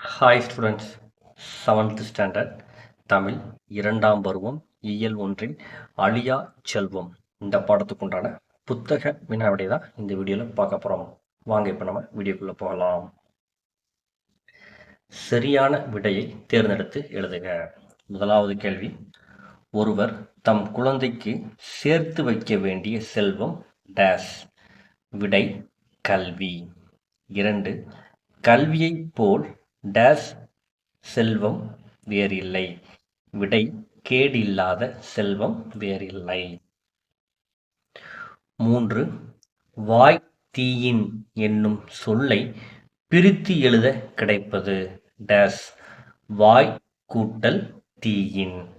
Hi students seventh standard Tamil இரண்டாம் பருவம் இயல் ஒன்றின் அழியா செல்வம். இந்த பாடத்துக்குண்டான புத்தக வினாவிடை தான் இந்த வீடியோவில் பார்க்க போகிறோம் வாங்க இப்போ நம்ம வீடியோக்குள்ளே போகலாம். சரியான விடையை தேர்ந்தெடுத்து எழுதுக. முதலாவது கேள்வி. ஒருவர் தம் குழந்தைக்கு சேர்த்து வைக்க வேண்டிய செல்வம் டேஸ் விடை கல்வி. இரண்டு கல்வியைப் போல் டேஸ் செல்வம் வேறில்லை. விடை கேடில்லாத செல்வம் வேறில்லை. மூன்று வாய் தீயின் என்னும் சொல்லை பிரித்து எழுத கிடைப்பது. டேஸ் வாய் கூட்டல் தீயின்.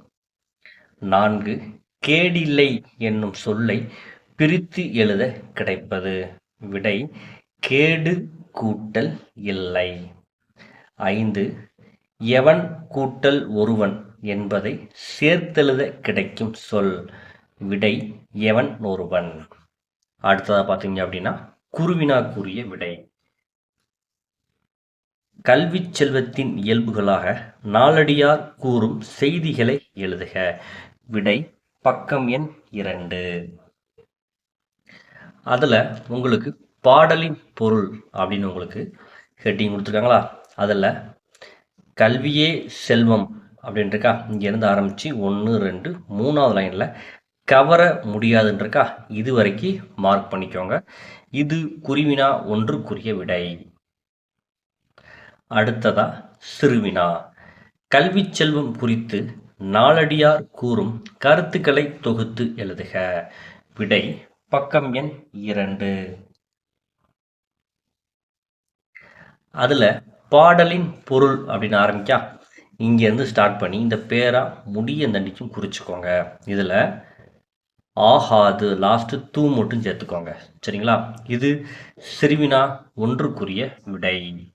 நான்கு கேடில்லை என்னும் சொல்லை பிரித்து எழுத கிடைப்பது. விடை கேடு கூட்டல் இல்லை. ஐந்து எவன் கூட்டல் ஒருவன் என்பதை சேர்த்தெழுத கிடைக்கும் சொல். விடை எவன் ஒருவன். அடுத்ததாக பார்த்தீங்க அப்படின்னா குருவினா கூறிய விடை. கல்வி செல்வத்தின் இயல்புகளாக நாளடியார் கூறும் செய்திகளை எழுதுக. விடை பக்கம் எண் இரண்டு. அதில் உங்களுக்கு பாடலின் பொருள் அப்படின்னு உங்களுக்கு ஹெட்டிங் கொடுத்துருக்காங்களா? அதில் கல்வியே செல்வம் அப்படின்ட்டுருக்கா இங்கேருந்து ஆரம்பித்து ஒன்று ரெண்டு மூணாவது லைனில் கவர முடியாதுன்றிருக்கா. இது வரைக்கும் மார்க் பண்ணிக்கோங்க. இது குருவினா ஒன்றுக்குரிய விடை. அடுத்ததா சிறுவினா. கல்வி செல்வம் குறித்து நாளடியார் கூறும் கருத்துக்களை தொகுத்து எழுதுக. விடை பக்கம் எண் இரண்டு. அதில் பாடலின் பொருள் அப்படின்னு ஆரம்பிக்கா. இங்கேருந்து ஸ்டார்ட் பண்ணி இந்த பேரா முடிய தண்டிக்கும் குறிச்சிக்கோங்க. இதில் ஆஹாது லாஸ்ட்டு தூ மட்டும் சேர்த்துக்கோங்க. சரிங்களா? இது சிறுவினா ஒன்றுக்குரிய விடை.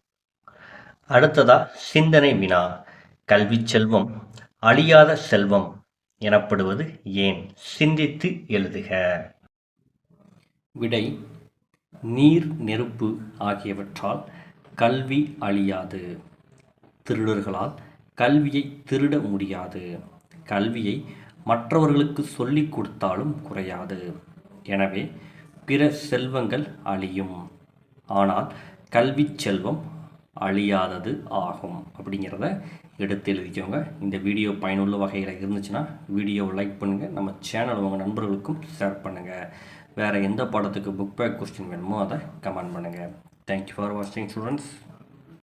அடுத்ததா சிந்தனை வினா. கல்வி செல்வம் அழியாத செல்வம் எனப்படுவது ஏன்? சிந்தித்து எழுதுக. விடை நீர் நெருப்பு ஆகியவற்றால் கல்வி அழியாது. திருடர்களால் கல்வியை திருட முடியாது. கல்வியை மற்றவர்களுக்கு சொல்லிக் கொடுத்தாலும் குறையாது. எனவே பிற செல்வங்கள் அழியும். ஆனால் கல்வி செல்வம் அழியாதது ஆகும். அப்படிங்கிறத எடுத்து எழுதிக்கோங்க. இந்த வீடியோ பயனுள்ள வகையில் இருந்துச்சுன்னா வீடியோவை லைக் பண்ணுங்கள் நம்ம சேனல் உங்கள் நண்பர்களுக்கும் ஷேர் பண்ணுங்கள் வேறு எந்த பாடத்துக்கு புக் பேக் கொஸ்டின் வேணுமோ அதை கமெண்ட் பண்ணுங்கள் Thank you for watching students.